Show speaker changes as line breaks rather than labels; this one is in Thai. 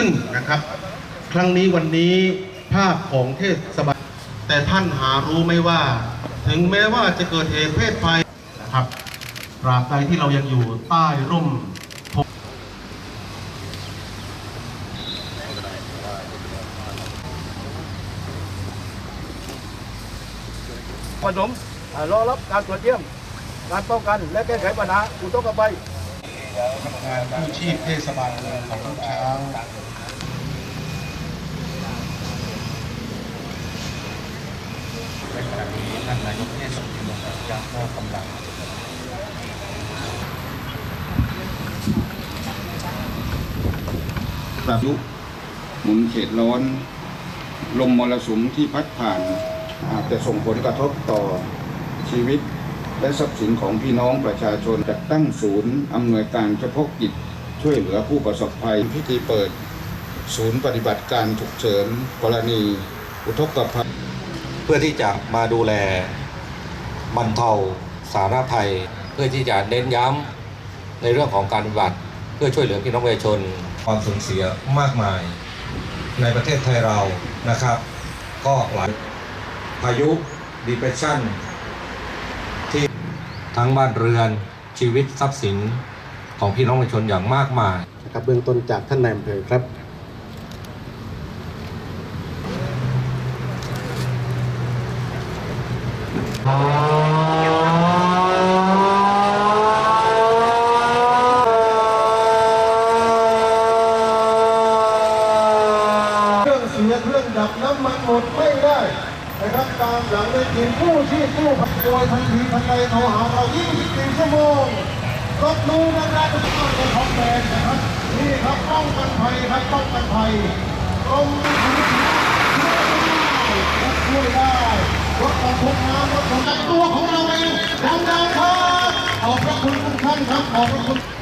ขึ้นนะครับ ครั้งนี้วันนี้ภาพของเทศบาลแต่ท่านหารู้ไหมว่า ถึงแม้ว่าจะเกิดเหตุเพศภัยนะครับตราบใดที่เรายังอยู่ใต้ร่ม
ผสมอ่ารอรับการตรวจเยี่ยม การป้องกันและแก้ไขปัญหาอุทกภัย
งานกู้ชีพเทศบาลเมืองของลูกช้าง
ในขณะนี้ ท่านนายกเทศมนตรีเมืองพัทยาก็กำลัง
พายุหมุนเขตร้อน ลมมรสุมที่พัดผ่านอาจจะส่งผลกระทบต่อชีวิตและทรัพย์สินของพี่น้องประชาชนจัดตั้งศูนย์อำนวยการเฉพาะกิจช่วยเหลือผู้ประสบภัยพิธีเปิด ศูนย์ปฏิบัติการฉุกเฉินกรณีอุทกภัย
พื่อที่จะมาดูแลบรรเทาสาธารณภัย เพื่อที่จะเน้นย้ำในเรื่องของการปฏิบัติ เพื่อช่วยเหลือพี่น้องประชาชนความสูญเสียมากมาย ในประเทศไทยเรานะครับ ก็หลายพายุ depression ที่ทั้งบ้านเรือนชีวิตทรัพย์สินของพี่น้องประชาชนอย่างมากมาย
นะครับเบื้องต้นจากท่านนายอำเภอครับ
เครื่องเสียเครื่องดับน้ำมันหมดไม่ได้นะครับตามหลังในทีมผู้ชีพผู้ภัยโดยทันทีทันใดโทรหาเรา24ชั่วโมงรบรู้นะครับทุกท่านในท้องแดนนะครับนี่ครับป้องกันภัยครับป้องกันภัยกรมช่วยได้รถบรรทุกน้ำรถบรรทุกตัว ของเราเองดังๆครับขอบพระคุณทุกท่านครับขอบพระคุณ